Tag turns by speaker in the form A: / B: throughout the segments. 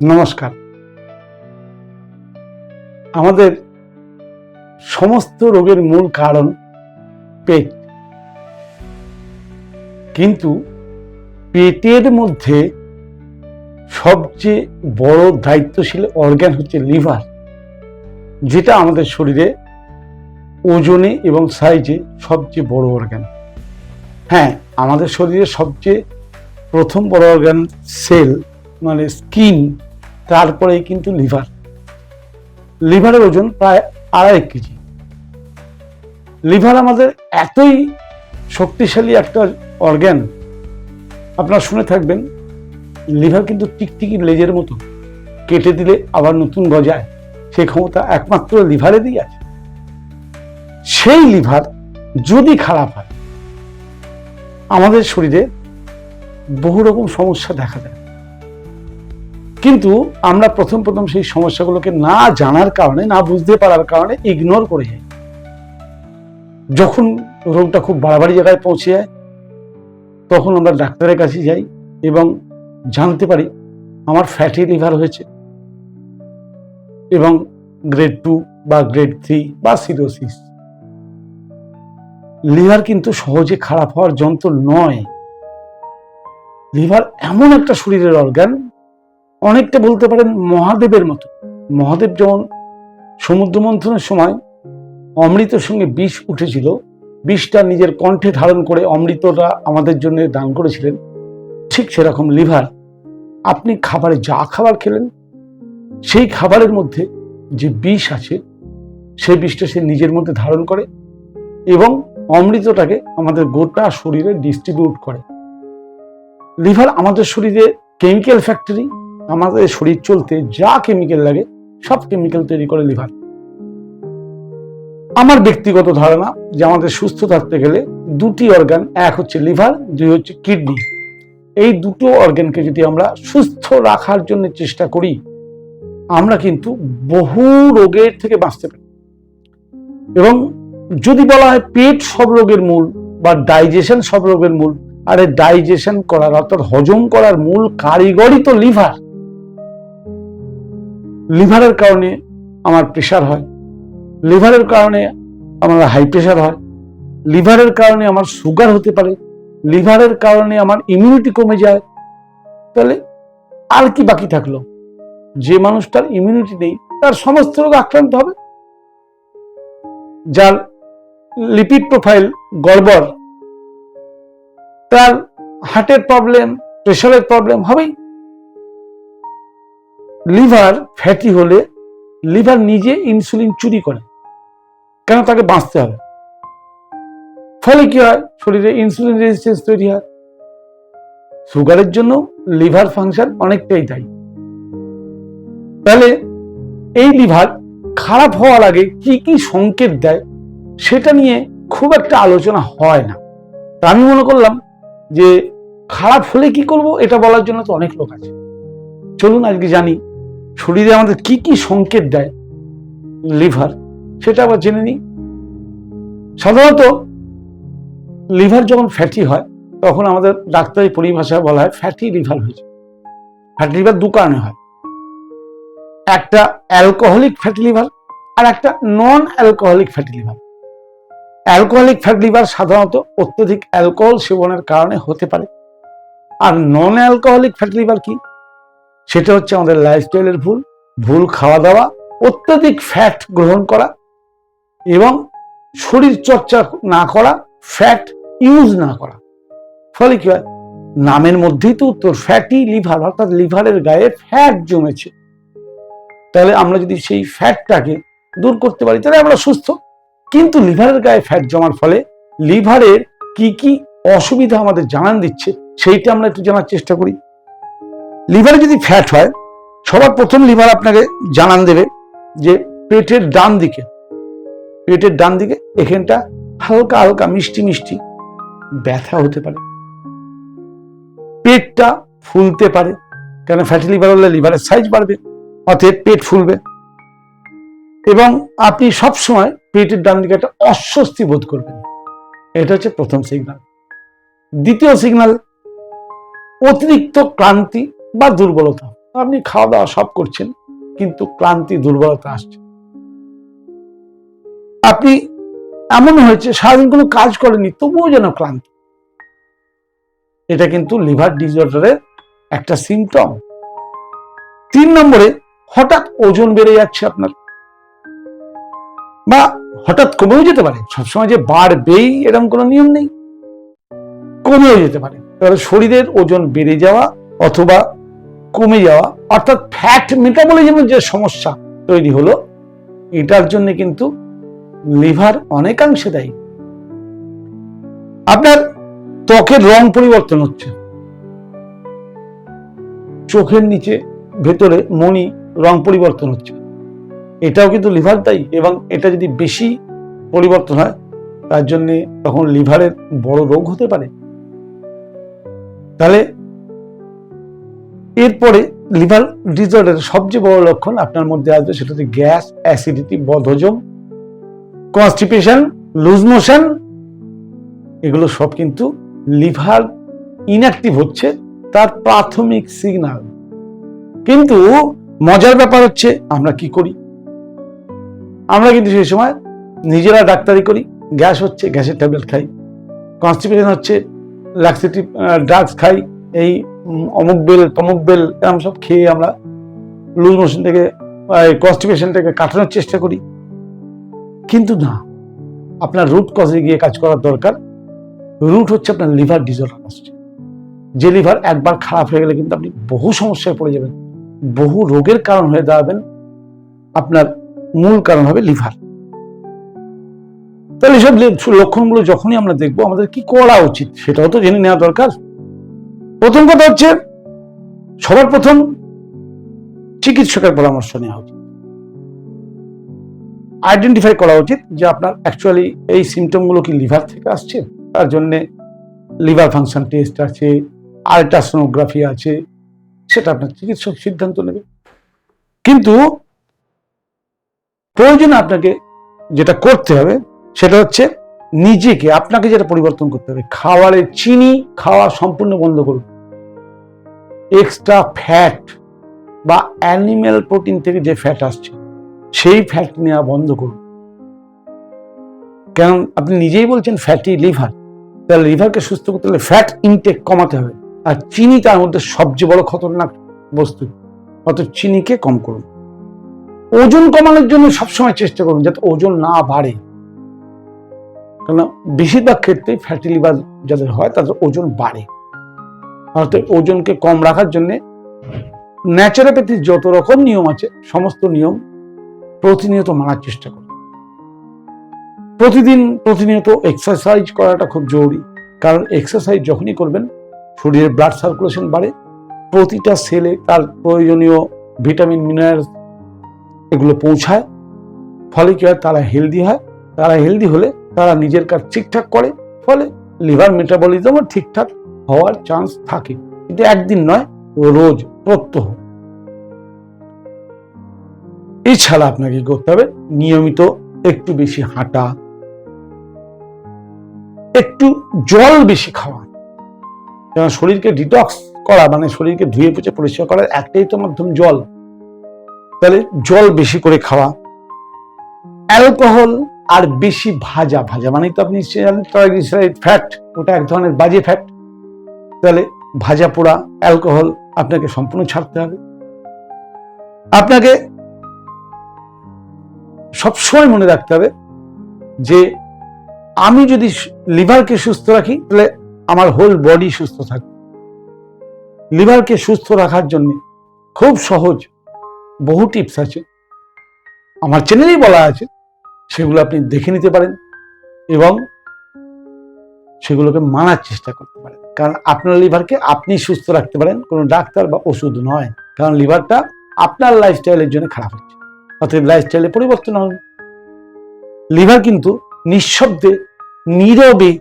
A: নমস্কার। আমাদের সমস্ত রোগের মূল কারণ পেট। কিন্তু পেটের মধ্যে সবচেয়ে বড় দায়িত্বশীল অর্গান হচ্ছে লিভার যেটা আমাদের শরীরে ওজনে এবং সাইজে সবচেয়ে বড় অর্গান হ্যাঁ আমাদের শরীরে সবচেয়ে প্রথম বড় অর্গান সেল মানে স্কিন তারপরেই কিন্তু লিভার। লিভারের ওজন প্রায় আড়াই কেজি। লিভার আমাদের এতই শক্তিশালী একটা অর্গান আপনারা শুনে থাকবেন, লিভার কিন্তু টিকটিকি লেজের মতো। কেটে দিলে আবার নতুন গজায়। সেই ক্ষমতা একমাত্র লিভারেরই আছে। সেই লিভার যদি খারাপ হয়, আমাদের শরীরে বহু রকম সমস্যা দেখা দেয়। কিন্তু আমরা প্রথম প্রথম সেই সমস্যাগুলোকে না জানার কারণে, না বুঝতে পারার কারণে ইগনোর করে যাই। যখন রোগটা খুব বাড়াবাড়ি জায়গায় পৌঁছে যায়, তখন আমরা ডাক্তারের কাছে যাই এবং জানতে পারি আমার ফ্যাটি লিভার হয়েছে এবং গ্রেড টু বা গ্রেড থ্রি বা সিরোসিস লিভার কিন্তু সহজে খারাপ হওয়ার যন্ত্র নয়। লিভার এমন একটা শরীরের অর্গান অনেকটা বলতে পারেন মহাদেবের মতো। মহাদেব যেমন সমুদ্র মন্থনের সময় অমৃতের সঙ্গে বিষ উঠেছিল, বিষটা নিজের কণ্ঠে ধারণ করে অমৃতটা আমাদের জন্য দান করেছিলেন, ঠিক সেরকম লিভার আপনি খাবারে যা খাবার খেলেন, সেই খাবারের মধ্যে যে বিষ আছে, সেই বিষটা সে নিজের মধ্যে ধারণ করে এবং অমৃতটাকে আমাদের গোটা শরীরে ডিস্ট্রিবিউট করে। লিভার আমাদের শরীরে কেমিক্যাল ফ্যাক্টরি আমাদের শরীর চলতে যা কেমিক্যাল লাগে, সব কেমিক্যাল তৈরি করে লিভার আমার ব্যক্তিগত ধারণা যে আমাদের সুস্থ থাকতে গেলে দুটি অর্গান এক হচ্ছে লিভার দুই হচ্ছে কিডনি এই দুটো অর্গানকে যদি আমরা সুস্থ রাখার জন্য চেষ্টা করি, আমরা কিন্তু বহু রোগের থেকে বাঁচতে পারি। এবং যদি বলা হয় পেট সব রোগের মূল বা ডাইজেশন সব রোগের মূল, আরে ডাইজেশন করার অর্থাৎ হজম করার মূল কারিগরই তো লিভার লিভারের কারণে আমার প্রেশার হয়। লিভারের কারণে আমার হাই প্রেশার হয়। লিভারের কারণে আমার সুগার হতে পারে। লিভারের কারণে আমার ইমিউনিটি কমে যায়। তাহলে আর কি বাকি থাকল? যে মানুষটার ইমিউনিটি নেই, তার সমস্ত রোগ আক্রান্ত হবে। যার লিপিড প্রোফাইল গড়বড়, তার হার্টের প্রবলেম প্রেশারের প্রবলেম হবেই। লিভার ফ্যাটি হলে লিভার নিজে ইনসুলিন চুরি করে। কেন তাকে বাঁচতে হবে? ফলে কি হয়? শরীরে ইনসুলিন রেজিস্ট্যান্স তৈরি হয়। সুগারের জন্য লিভার ফাংশন অনেকটাই দায়ী। তাহলে এই লিভার খারাপ হওয়ার আগে কি কি সংকেত দেয় সেটা নিয়ে খুব একটা আলোচনা হয় না। তা আমি মনে করলাম যে খারাপ হলে কি করব এটা বলার জন্য তো অনেক লোক আছে। চলুন আজকে জানি শরীরে আমাদের কি কি সংকেত দেয়? লিভার, সেটা আবার জেনে নিই। সাধারণত লিভার যখন ফ্যাটি হয়, তখন আমাদের ডাক্তারি পরিভাষায় বলা হয় ফ্যাটি লিভার হয়েছে ফ্যাটি লিভার দু কারণে হয়। একটা অ্যালকোহলিক ফ্যাটি লিভার আর একটা non alcoholic fatty liver. Alcoholic fatty liver সাধারণত অত্যধিক অ্যালকোহল সেবনের কারণে হতে পারে। আর নন অ্যালকোহলিক ফ্যাটি লিভার কি? সেটা হচ্ছে আমাদের লাইফস্টাইলের ভুল ভুল খাওয়া দাওয়া অত্যধিক ফ্যাট গ্রহণ করা এবং শরীর চর্চা না করা ফ্যাট ইউজ না করা। ফলে কি হয়? নামের মধ্যেই তো উত্তর ফ্যাটি লিভার অর্থাৎ লিভারের গায়ে ফ্যাট জমেছে। তাহলে আমরা যদি সেই ফ্যাটটাকে দূর করতে পারি, তাহলে আমরা সুস্থ। কিন্তু লিভারের গায়ে ফ্যাট জমার ফলে লিভারের কি কি অসুবিধা আমাদের জানান দিচ্ছে, সেইটা আমরা একটু জানার চেষ্টা করি। লিভারে যদি ফ্যাট হয়, সবার প্রথম লিভার আপনাকে জানান দেবে যে পেটের ডান দিকে, পেটের ডান দিকে এখানটা হালকা হালকা মিষ্টি মিষ্টি ব্যথা হতে পারে। পেটটা ফুলতে পারে কেন ফ্যাটি লিভার হলে লিভারের সাইজ বাড়বে, অতএব পেট ফুলবে। এবং আপনি সব সময় পেটের ডান দিকে একটা অস্বস্তি বোধ করবেন। এটা হচ্ছে প্রথম সিগনাল দ্বিতীয় সিগন্যাল অতিরিক্ত ক্লান্তি বা দুর্বলতা। আপনি খাওয়া দাওয়া সব করছেন, কিন্তু ক্লান্তি, দুর্বলতা আসছে। আপনি এমন হয়েছে, সারাদিন কোনো কাজ করেনি তবুও যেন ক্লান্তি। এটা কিন্তু লিভার ডিসঅর্ডারের একটা সিমটম। তিন নম্বরে, হঠাৎ ওজন বেড়ে যাচ্ছে আপনার। বা হঠাৎ কমেও যেতে পারে। সবসময় যে বাড়বেই, এরকম কোনো নিয়ম নেই। কমেও যেতে পারে। এবার শরীরের ওজন বেড়ে যাওয়া অথবা কমে যাওয়া, অর্থাৎ ফ্যাট মেটাবলিজমের যে সমস্যা তৈরি হলো, এটার জন্য কিন্তু লিভার অনেকাংশে দায়ী। আপনার ত্বকের রং পরিবর্তন হচ্ছে। চোখের নিচে, ভেতরে মনি রং পরিবর্তন হচ্ছে। এটাও কিন্তু লিভার দায়ী এবং এটা যদি বেশি পরিবর্তন হয়, তার জন্যে তখন লিভারের বড় রোগ হতে পারে। তাহলে এরপরে লিভার ডিসঅর্ডার সবচেয়ে বড় লক্ষণ আপনার মধ্যে আসবে, সেটা হচ্ছে গ্যাস, অ্যাসিডিটি, বদহজম, কনস্টিপেশন, লুজ মোশন। এগুলো সব কিন্তু লিভার ইনঅ্যাক্টিভ হচ্ছে, তার প্রাথমিক সিগন্যাল কিন্তু মজার ব্যাপার হচ্ছে, আমরা কি করি? আমরা কিন্তু সেই সময় নিজেরা ডাক্তারি করি, গ্যাস হচ্ছে, গ্যাসের ট্যাবলেট খাই। কনস্টিপেশন হচ্ছে ল্যাক্সেটিভ ড্রাগস খাই, এই অমুক বেল, তমুক বেল এরকম সব খেয়ে আমরা লুজ মোশন থেকে কনস্টিপেশন থেকে কাটানোর চেষ্টা করি। কিন্তু না, আপনার রুট কজে গিয়ে কাজ করার দরকার। রুট হচ্ছে আপনার লিভার ডিসঅর্ডার আসছে যে লিভার একবার খারাপ হয়ে গেলে কিন্তু আপনি বহু সমস্যায় পড়ে যাবেন, বহু রোগের কারণ হয়ে দাঁড়াবেন। আপনার মূল কারণ হবে লিভার তাহলে এসব লক্ষণগুলো যখনই আমরা দেখব, আমাদের কি করা উচিত সেটাও তো জেনে নেওয়া দরকার। প্রথম কথা হচ্ছে, সবার প্রথম চিকিৎসকের পরামর্শ নেওয়া উচিত। আইডেন্টিফাই করা উচিত যে আপনার অ্যাকচুয়ালি এই সিমটমগুলো কি লিভার থেকে আসছে? তার জন্য লিভার ফাংশন টেস্ট আছে আলট্রাসোনোগ্রাফি আছে, সেটা আপনার চিকিৎসক সিদ্ধান্ত নেবে। কিন্তু প্রয়োজনে আপনাকে যেটা করতে হবে, সেটা হচ্ছে নিজেকে, আপনাকে যেটা পরিবর্তন করতে হবে খাবারে চিনি খাওয়া সম্পূর্ণ বন্ধ করুন। এক্সট্রা ফ্যাট বা অ্যানিম্যাল প্রোটিন থেকে যে ফ্যাট আসছে, সেই ফ্যাট নেওয়া বন্ধ করুন। কারণ আপনি নিজেই বলছেন ফ্যাটি লিভার তাহলে লিভারকে সুস্থ করতে হলে ফ্যাট ইনটেক কমাতে হবে। আর চিনি তার মধ্যে সবচেয়ে বড় খতরনাক বস্তু। অত চিনিকে কম করুন। ওজন কমানোর জন্য সবসময় চেষ্টা করুন যাতে ওজন না বাড়ে। কারণ বেশিরভাগ ক্ষেত্রে ফ্যাটি লিভার যাদের হয়, তাদের ওজন বাড়ে। অর্থাৎ ওজনকে কম রাখার জন্য ন্যাচারোপ্যাথির যত রকম নিয়ম আছে, সমস্ত নিয়ম প্রতিনিয়ত মানার চেষ্টা করুন প্রতিদিন প্রতিনিয়ত এক্সারসাইজ করাটা খুব জরুরি। কারণ এক্সারসাইজ যখনই করবেন, শরীরের ব্লাড সার্কুলেশন বাড়ে, প্রতিটা সেলে তার প্রয়োজনীয় ভিটামিন মিনারেলস এগুলো পৌঁছায়, ফলে কি হয়? তারা হেলদি হয়। তারা হেলদি হলে তারা নিজের কাজ ঠিকঠাক করে, ফলে লিভার মেটাবলিজমও ঠিকঠাক হওয়ার চান্স থাকে। কিন্তু একদিন নয় রোজ প্রত্যহ। এছাড়া আপনাকে করতে হবে? নিয়মিত একটু বেশি হাঁটা, একটু জল বেশি খাওয়া। যেন শরীরকে ডিটক্স করা মানে শরীরকে ধুয়ে পুছে পরিষ্কার করার একটাই তো মাধ্যম জল। তাহলে জল বেশি করে খাওয়া। অ্যালকোহল আর বেশি ভাজা ভাজা মানে তো আপনি ফ্যাট ওটা এক ধরনের বাজে ফ্যাট তাহলে ভাজা পোড়া, অ্যালকোহল আপনাকে সম্পূর্ণ ছাড়তে হবে। আপনাকে সবসময় মনে রাখতে হবে যে আমি যদি লিভারকে সুস্থ রাখি, তাহলে আমার হোল বডি সুস্থ থাকবে। লিভারকে সুস্থ রাখার জন্য খুব সহজ বহু টিপস আছে। আমার চ্যানেলেই বলা আছে, সেগুলো আপনি দেখে নিতে পারেন এবং সেগুলোকে মানার চেষ্টা করতে কারণ আপনার লিভারকে আপনি সুস্থ রাখতে পারেন, কোনো ডাক্তার বা ওষুধ নয়। কারণ লিভারটা আপনার লাইফস্টাইলের জন্য খারাপ হচ্ছে। অতএব লাইফস্টাইলে পরিবর্তন হবে। লিভার কিন্তু নিঃশব্দে, নীরবে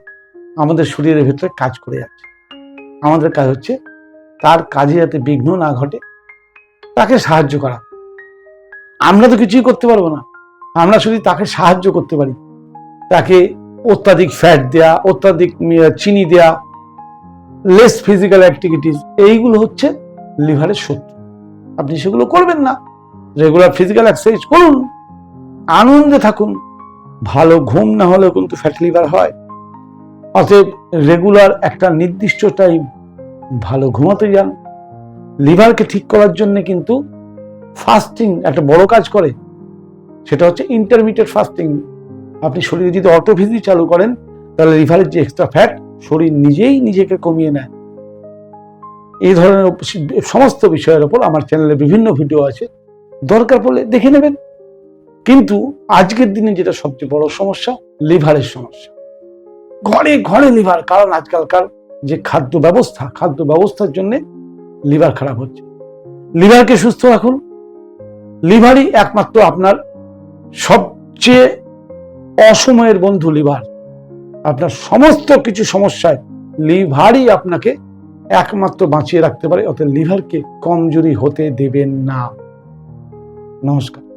A: আমাদের শরীরের ভেতরে কাজ করে যাচ্ছে। আমাদের কাজ হচ্ছে তার কাজে যাতে বিঘ্ন না ঘটে, তাকে সাহায্য করা। আমরা তো কিছুই করতে পারব না। আমরা শুধু তাকে সাহায্য করতে পারি। তাকে অত্যাধিক ফ্যাট দেয়া, অত্যাধিক চিনি দেয়া লেস ফিজিক্যাল অ্যাক্টিভিটিস এইগুলো হচ্ছে লিভারের শত্রু। আপনি সেগুলো করবেন না। রেগুলার ফিজিক্যাল এক্সারসাইজ করুন। আনন্দে থাকুন। ভালো ঘুম না হলেও কিন্তু ফ্যাট লিভার হয়। অতএব রেগুলার একটা নির্দিষ্ট টাইম ভালো ঘুমাতে যান। লিভারকে ঠিক করার জন্য কিন্তু ফাস্টিং একটা বড় কাজ করে। সেটা হচ্ছে ইন্টারমিডিয়েট ফাস্টিং আপনি শরীরে যদি অটোফিজি চালু করেন, তাহলে লিভারের যে এক্সট্রা ফ্যাট শরীর নিজেই নিজেকে কমিয়ে নেয়। এই ধরনের সমস্ত বিষয়ের ওপর আমার চ্যানেলে বিভিন্ন ভিডিও আছে। দরকার পড়লে দেখে নেবেন। কিন্তু আজকের দিনে যেটা সবচেয়ে বড় সমস্যা, লিভারের সমস্যা। ঘরে ঘরে লিভার, কারণ আজকালকার যে খাদ্য ব্যবস্থা, খাদ্য ব্যবস্থার জন্য লিভার খারাপ হচ্ছে। লিভারকে সুস্থ রাখুন। লিভারই একমাত্র আপনার সবচেয়ে অসময়ের বন্ধু লিভার। আপনার সমস্ত কিছু সমস্যায় লিভারই আপনাকে একমাত্র বাঁচিয়ে রাখতে পারে, অর্থাৎ লিভারকে কমজোরি হতে দেবেন না। নমস্কার।